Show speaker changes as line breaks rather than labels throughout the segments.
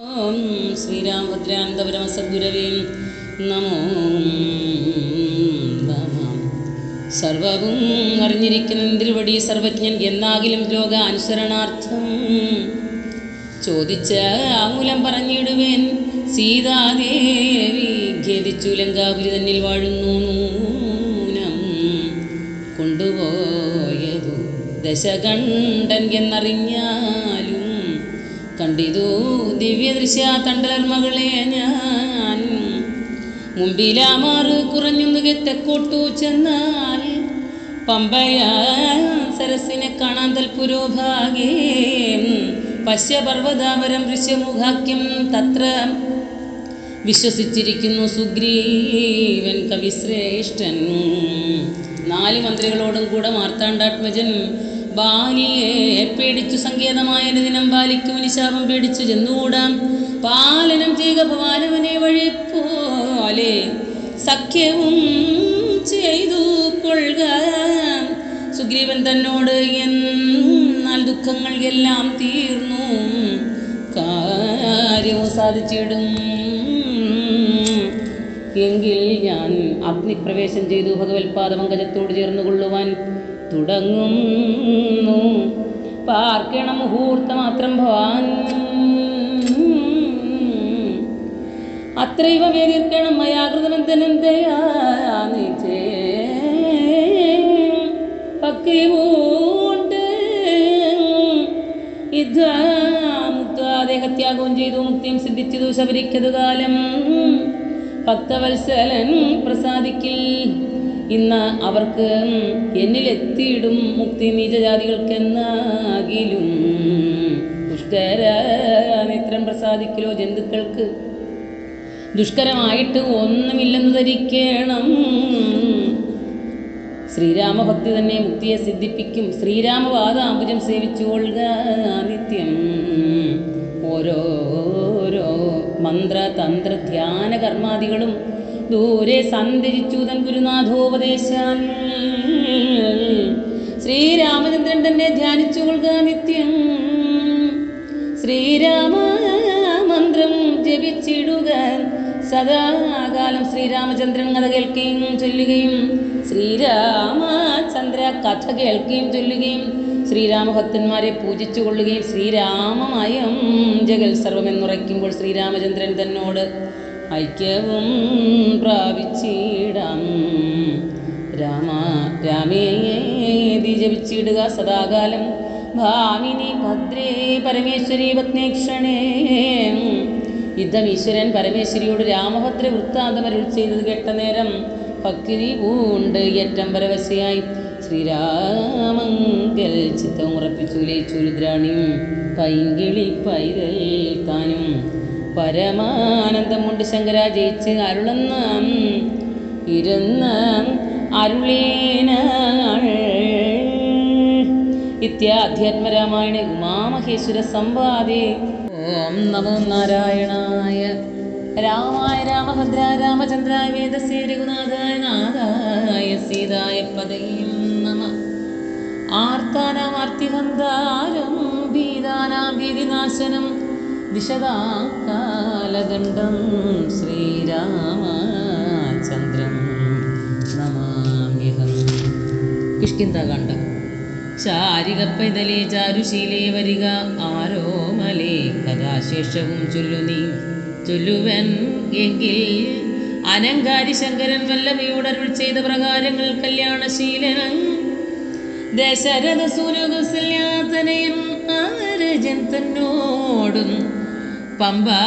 ഓം ശ്രീരാമഭദ്രാനന്ദപരമസദ്ഗുരവേ നമോ സർവവും അറിഞ്ഞിരിക്കുന്ന തിരുവടി സർവജ്ഞൻ എന്നാകിലും ലോക അനുസരണാർത്ഥം ചോദിച്ച ആമൂലം പറഞ്ഞിടുവേൻ. സീതാദേവി ഖേദിച്ചു ലങ്കാപുരി തന്നിൽ വാഴുന്നു നൂനം. കൊണ്ടുപോയതു ദശകണ്ഠൻ എന്നറിഞ്ഞാലും കണ്ടിതു ദിവ്യദൃശ്യ തണ്ടലർ മകളെ ഞാൻ. മുമ്പിലാമാറ് കുറഞ്ഞു തെക്കോട്ടു ചെന്നാൽ പമ്പയ സരസിനെ കാണാൻ തൽപുരോഭാഗേ. പശ്യപർവതാപരം ദൃശ്യമുഖാക്യം തത്ര വിശ്വസിച്ചിരിക്കുന്നു സുഗ്രീവൻ കവിശ്രേഷ്ഠൻ. നാല് മന്ത്രികളോടും കൂടെ മാർത്താണ്ഡാത്മജൻ ബാലിയെ പേടിച്ചു സങ്കേതമായ ദിനം ബാലിക്ക് മുനിശാപം പേടിച്ചു ചെന്നുകൂടാം. പാലനം ചെയ്യുക പാലവനെ വഴി പോലെ സഖ്യവും ചെയ്തു കൊള്ളുക. സുഗ്രീവൻ തന്നോട് എന്നാൽ ദുഃഖങ്ങൾ എല്ലാം തീർന്നു. കാര്യവും സാധിച്ചിടും. എങ്കിൽ ഞാൻ അഗ്നിപ്രവേശം ചെയ്തു ഭഗവത്പാദമങ്കജത്തോട് ചേർന്ന് കൊള്ളുവാൻ തുടങ്ങുന്നു. പാർക്കണം മുഹൂർത്ത മാത്രം ഭവാൻ. അത്രൈവ വേദീർക്കണം ഭക്തിപൂണ്ട് യുദ്ധമുക്താദേഹത്യാഗവും ചെയ്തു മുക്തിയും സിദ്ധിച്ചതു ശബരിക്കതു കാലം. ഭക്തവത്സലൻ പ്രസാദിക്കിൽ. ഇന്ന് അവർക്ക് എന്നിലെത്തിയിടും മുക്തി നീചജാതികൾക്കെന്നാകിലും ദുഷ്കര നേത്രം പ്രസാദിക്കലോ ജന്തുക്കൾക്ക്. ദുഷ്കരമായിട്ട് ഒന്നുമില്ലെന്ന് ധരിക്കണം. ശ്രീരാമഭക്തി തന്നെ മുക്തിയെ സിദ്ധിപ്പിക്കും. ശ്രീരാമപാദാംബുജം സേവിച്ചു കൊള്ളുക നിത്യം. ഓരോരോ മന്ത്ര തന്ത്ര ധ്യാന കർമാദികളും ദൂരെ സന്ധിച്ചു തൻ ഗുരുനാഥോപദേശാൻ. ശ്രീരാമചന്ദ്രൻ തന്നെ ധ്യാനിച്ചു കൊള്ളുക നിത്യം. ശ്രീരാമ മന്ത്രം ജപിച്ചിടുക. സദാകാലം ശ്രീരാമചന്ദ്രൻ കഥ കേൾക്കുകയും ചൊല്ലുകയും ശ്രീരാമചന്ദ്ര കഥ കേൾക്കുകയും ചൊല്ലുകയും ശ്രീരാമഭക്തന്മാരെ പൂജിച്ചു കൊള്ളുകയും ശ്രീരാമമയം ജഗൽ സർവമെന്നുറയ്ക്കുമ്പോൾ ശ്രീരാമചന്ദ്രൻ തന്നോട് ഐക്യവും പ്രാപിച്ചിടാം. രാമ രാമേതി ജപിച്ചിടുക സദാകാലം. ഭാമിനി ഭദ്രേ പരമേശ്വരി പത്നേക്ഷണേ യുദ്ധം ഈശ്വരൻ പരമേശ്വരിയോട് രാമഭദ്ര വൃത്താന്തമരുൾ ചെയ്തത് കേട്ട നേരം ഭക്തി പൂണ്ട് ഏറ്റം പരവശയായി. ശ്രീരാമങ്കൽ ചിത്തം ഉറപ്പിച്ചു ലയിച്ചു രുദ്രാണിയും പൈങ്കിളി പൈതൽ താനും. പരമാനന്ദം കൊണ്ട് ശങ്കര ജയിച്ച് അരുളുന്ന ഇരുന്ന അരുളീന ഇത്യാധ്യാത്മരാമായണ ഉമാമഹേശ്വര സംവാദി. ഓം നമോ നാരായണായ. രാമായ രാമഭദ്ര രാമചന്ദ്രായ വേദസേ രഘുനാഥായ നാഥായ സീതായ പദയും നമ. ആർത്താനാമാർത്തിഹന്താരം ഭീതാനാം ഭീതിനാശനം ദിശതാകാലദണ്ഡം ശ്രീരാമചന്ദ്രം നമാമ്യഹം. കിഷ്കിന്ദകാണ്ഡം ശാരിക പൈതലേ ചാരുശീലേ വരിക ആരോമലേ കഥാശേഷവും ചൊല്ലു നീ ചൊല്ലുവൻ എങ്കിൽ അനങ്കാരി ശങ്കരൻ വല്ലഭയോടരുൾ ചെയ്ത പ്രകാരങ്ങൾ കല്യാണശീലനൻ ദശരഥ സൂനകുസല്യാതനയൻ ആരജൻ തന്നോടും പമ്പാ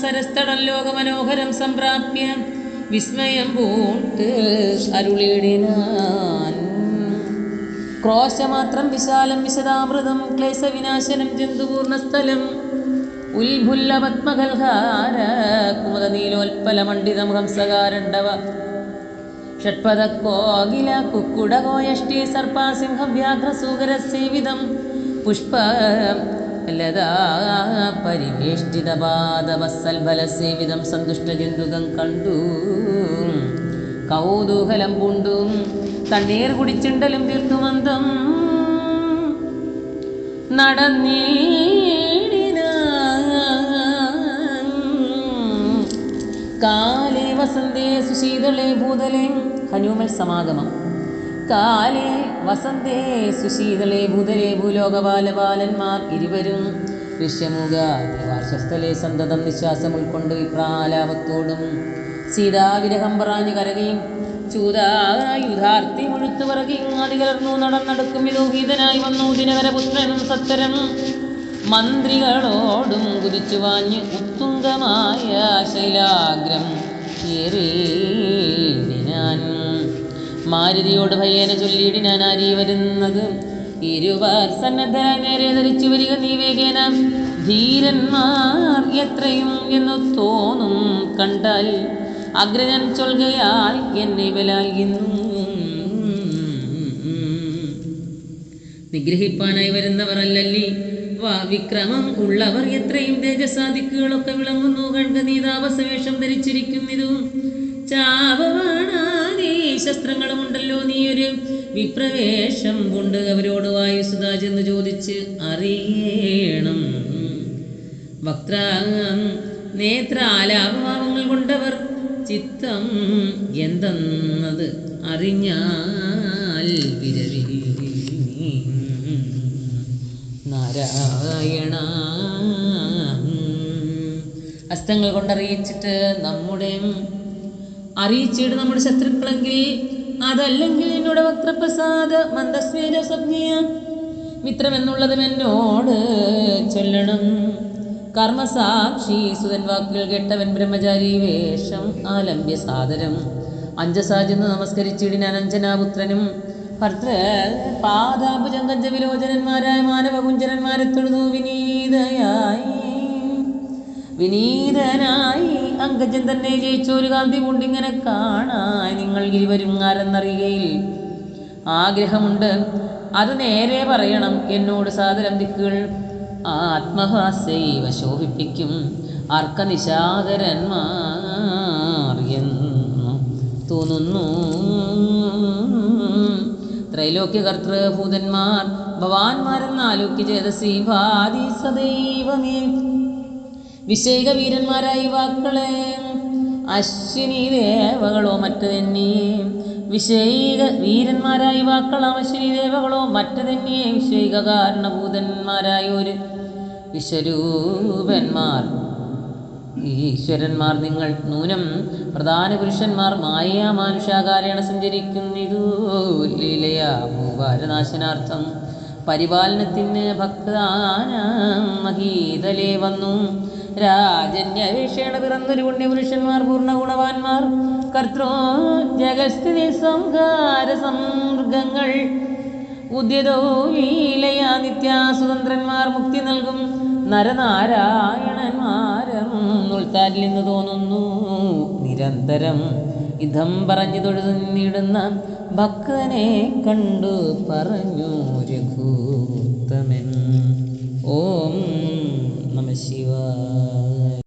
സരസ്തടം ലോകമനോഹരം സംപ്രാപ്യ വിസ്മയം പൂട്ട് അരുളിയിടിനാൻ. ക്രോശമാത്രം വിശാലം വിശദാമൃതം ക്ലേശവിനാശനം ജന്തുപൂർണസ്ഥലം ഉൽഭുല്ല പത്മകൽഹാര കുമുദനീലോൽപ്പലമണ്ഡിതം ഹംസകാരണ്ടവ ഷഡ്പദ കോകില കുക്കുട കോയഷ്ടി സർപ്പാസിംഹ വ്യാഘ്രസൂകരസേവിതം പുഷ്പ ലതാ പരിവേഷ്ടിതപാദവത്സൽഫലസേവിതം സന്തുഷ്ടജന്തുകം കണ്ടു. കൗതൂഹലം പൂണ്ടും തണ്ണീർ കുടിച്ചിണ്ടലും തീർത്തുമന്തം നടന്നീ കാലേ വസന്തേ സുശീതളേ ഭൂതലേ ഹനുമൽ സമാഗമം. കാലേ വസന്തേ സുശീതളേ ഭൂതലേ ഭൂലോകപാലപാലന്മാർ ഇരുവരും ഋഷ്യമുഖാർശസ്ഥലെ സന്തതം നിശ്വാസം ഉൾക്കൊണ്ട് വിപ്രാലാപത്തോടും സീതാവിരഹം പറഞ്ഞു കരകയും ചൂതായുധാർത്തി മുഴുത്തു പറകയും അതികലർന്നു നടന്നടുക്കും വിലോഹിതനായി വന്നു ദിനകരപുത്രനും സത്തരം. മന്ത്രികളോടും കുതിച്ചു വാഞ്ഞ് ഉത്തുംഗമായ ശൈലാഗ്രം ഏറിയിടിനാൻ മാരുതിയോട് ഭയ്യനെ ചൊല്ലിയിടിനാനാരീ വരുന്നത്. ഇരുവാർ സന്നദ്ധരായി നേരെ ധരിച്ചു വരിക നീ വേഗേന. ധീരന്മാർ എത്രയും എന്ന് തോന്നും കണ്ടാൽ അഗ്രജൻ ചൊൽകയാൽ എന്നെ ബലാൽകുന്നു നിഗ്രഹിപ്പാനായി വരുന്നവർ അല്ലല്ലി. വാ വിക്രമം ഉള്ളവർ എത്രയും തേജസാദിക്കുകളൊക്കെ വിളങ്ങുന്നു. കണ്ട നീതാപസവേഷം ധരിച്ചിരിക്കുന്നതും ചാപവാണാനേ ശസ്ത്രങ്ങളുമുണ്ടല്ലോ നീ ഒരു വിപ്രവേശം കൊണ്ട് അവരോട് വായുസുതാ ചെന്ന് ചോദിച്ച് അറിയണം. വക്ര നേത്രാലാപഭാവങ്ങൾ കൊണ്ടവർ ചിത്തം എന്തെന്നത് അറിഞ്ഞാൽ വിരവി നാരായണ. ഹസ്തങ്ങൾ കൊണ്ടറിയിച്ചിട്ട് നമ്മുടെ അറിയിച്ചിട്ട് നമ്മുടെ ശത്രുക്കളെങ്കിൽ അതല്ലെങ്കിൽ എന്നോട് വക്രപ്രസാദ മന്ദസ്മേര സ്വപ്നിയ. മിത്രമെന്നുള്ളതും എന്നോട് ചൊല്ലണം. കർമ്മസാക്ഷി സുതൻ വാക്കുകൾ കേട്ടവൻ ബ്രഹ്മചാരി വേഷം ആലംബ്യ സാദരം അഞ്ചസാജെന്ന് നമസ്കരിച്ചിടിനാൻ അനഞ്ജനാപുത്രനും ഭർത്തൃ പാദാഭുജങ്കജ വിലോചനന്മാരായ മാനവകുഞ്ചരന്മാരെ തൊഴുതു വിനീതയായി. വിനീതനായി അങ്കജൻ തന്നെ ജയിച്ചൊരു കാന്തി കൊണ്ടിങ്ങനെ കാണാൻ നിങ്ങൾ ഇരുവരും ആരെന്നറിയുകയിൽ ആഗ്രഹമുണ്ട്. അത് നേരെ പറയണം. എന്നോട് സാദരം ദിക്കുകൾ ആത്മഹാസ്യവ ശോഭിപ്പിക്കും അർക്കനിശാകരന്മാർ എന്ന് തോന്നുന്നു. ത്രൈലോക്യകർത്തൃഭൂതന്മാർ ഭവാന്മാരെന്നാലോക്യ ചേതസി ഭാതി സദൈവമേ വിഷയിക വീരന്മാരായി വാക്കളെ അശ്വിനി ദേവകളോ മറ്റു തന്നെ. വിഷയിക വീരന്മാരായി വാക്കളാം അശ്വിനി ദേവകളോ മറ്റു തന്നെ. വിഷയിക കാരണഭൂതന്മാരായ ഒരു വിശ്വരൂപന്മാർ. ഈശ്വരന്മാർ നിങ്ങൾ നൂനം. പ്രധാന പുരുഷന്മാർ മായ മാനുഷാകാരേണ സഞ്ചരിക്കുന്നിതു. ലീലയാ ഭൂഭാരനാശനാർത്ഥം പരിപാലനത്തിന് ഭക്താനാം മഹീതലേ വന്നു. രാജന്യവേഷേണ പിറന്നൊരു പുണ്യപുരുഷന്മാർ പൂർണ ഗുണവാന്മാർ കർത്തൃ ജഗസ്ഥിതി സംഹാര സംഗങ്ങൾ ഉദ്യതോ ലീലയാ നിത്യാസ്വതന്ത്രന്മാർ മുക്തി നൽകും. നരനാരായണന്മാരം ഉൾത്താരിൽ നിന്ന് തോന്നുന്നു. നിരന്തരം ഇതം പറഞ്ഞു തൊഴുതു നിന്നിടുന്ന ഭക്തനെ കണ്ടു പറഞ്ഞു രഘൂത്തമൻ